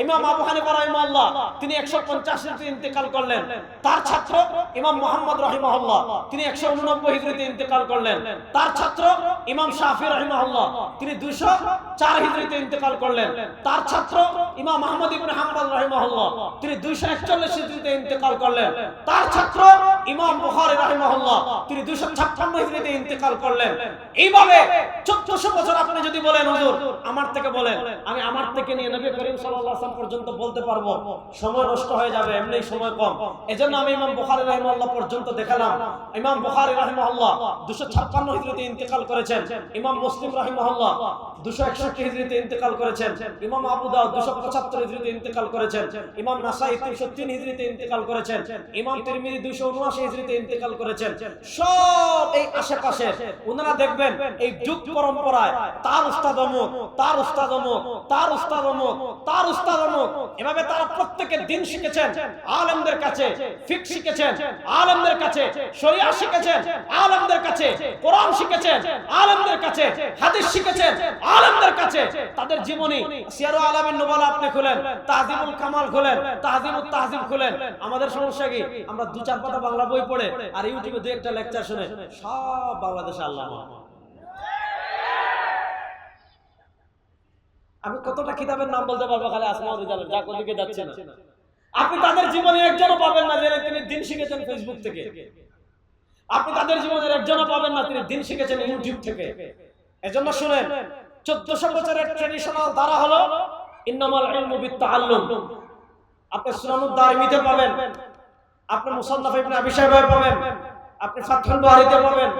ইমাম আবু হানিফা তিনি 150 হিজরিতে ইন্তেকাল করলেন। তার ছাত্র ইমাম মুহাম্মদ রাহিমাহুল্লাহ, তিনি 189 হিজরিতে ইন্তেকাল করলেন। তার ছাত্র ইমাম শাফি রাহিমাহুল্লাহ, তিনি 204 হিজরিতে ইন্তেকাল করলেন। তার ছাত্র ইমাম আহমদ ইবনে হাম্বল রাহিমাহুল্লাহ, তিনি 241 হিজরিতে ইন্তেকাল করলেন। তার ছাত্র ইমাম বুখারী রাহিমাহুল্লাহ, তিনি 256 হিজরিতে ইন্তেকাল করলেন। এইভাবে 1400 বছর আপনি যদি বলেন, হুজুর, আমার থেকে বলেন, আমি আমার থেকে নিয়ে নবী করিম সাল্লাল্লাহু আলাইহি পর্যন্ত বলতে পারব, সময় নষ্ট হয়ে যাবে, এমনি সময় কম। এজন্য আমি ইমাম বুখারী রাহিমাহুল্লাহ পর্যন্ত দেখালাম। ইমাম বুখারী রাহিমাহুল্লাহ 256 হিজরিতে ইন্তেকাল করেছেন। ইমাম মুসলিম রাহিমাহুল্লাহ 261 হিজরিতে ইন্তেকাল করেছেন। ইমাম আবু দাউদ 275 হিজরিতে ইন্তেকাল করেছেন। ইমাম নাসাই 303 হিজরিতে ইন্তেকাল করেছেন। ইমাম তিরমিজি 279 হিজরিতে ইন্তেকাল করেছেন। সব এই আশেপাশে ওনারা দেখবেন, এই যুগ পরম্পরায় তার উস্তাদ অমুক, তার উস্তাদ অমুক, তার উস্তাদ অমুক, তার উস্তাদ কাছে তাদের জীবনী নুবালা আপনি খুলেন তাহজিবুল কামাল খুলেন তাহজিবুল তাহজিব খুলেন। আমাদের সমস্যা কি? আমরা দু চার পাতা বাংলা বই পড়ে আর ইউটিউবে দু একটা লেকচার শুনে সব বাংলাদেশে আল্লাহ। আমি কতটা কিতাবের নাম বলতে পারব খালি আসমাউল যা কোদিকে যাচ্ছে না। আপনি তাদের জীবনে একজনও পাবেন না যে তিনি দিন শিখেছেন ফেসবুক থেকে। আপনি তাদের জীবনের একজনও পাবেন না, তিনি দিন শিখেছেন ইউটিউব থেকে। এজন্য শুনেন, চোদ্দশো বছরের ট্রেডিশনাল দ্বারা হলো, ইন্নামাল ইলমু বিত্তাআল্লুম। আপনি সুনানুদ দারিমিতে পাবেন, আপনি মুসান্নাফ ইবনে আবি পাবেন, আপনি ফাতহুল বারিতে পাবেন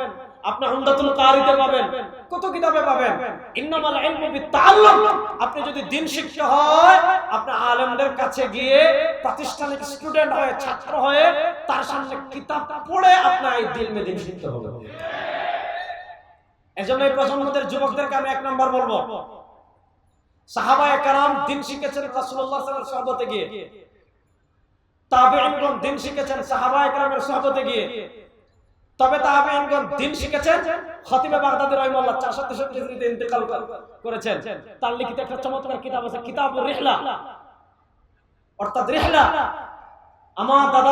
আপনি উমদাতুল কারিতে পাবেন, কত কিতাবে পাবেন। ইন্নামাল ইলমু বিত্তাআল্লুম। আপনি যদি দিন শিখতে হয়, আপনি আলেমদের কাছে গিয়ে প্রাতিষ্ঠানিক স্টুডেন্ট হয়ে, ছাত্র হয়ে, তার সামনে কিতাব পড়ে আপনার এই দিন মে দিন শিখতে হবে এজন্য এই প্রজন্মদের, যুবকদেরকে আমি এক নম্বর বলব, সাহাবায়ে কারাম দিন শিখেছেন রাসূলুল্লাহ সাল্লাল্লাহু আলাইহি সাহাবতে গিয়ে। তাবেঈনগণ দিন শিখেছেন সাহাবায়ে কারামের সাহাবতে গিয়ে। তবে তাবেঈনগণ দিন শিখেছেন, খতিবে বাগদাদি রাহিমাহুল্লাহ 463 হিজরিতে ইন্তেকাল করেছেন। তার লিখিত একটা কিতাব আছে অর্থাৎ আমার দাদা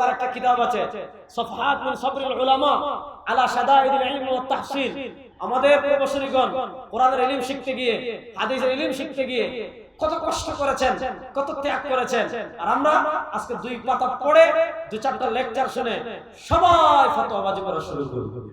তার একটা আছে আলা আমাদের প্রবাসীগণ কোরআনের ইলিম শিখতে গিয়ে, হাদিসের ইলিম শিখতে গিয়ে কত কষ্ট করেছেন, কত ত্যাগ করেছেন। আর আমরা আজকে দুই পাতা পড়ে দু চারটা লেকচার শুনে সবাই ফতোয়াবাজি করা শুরু করি।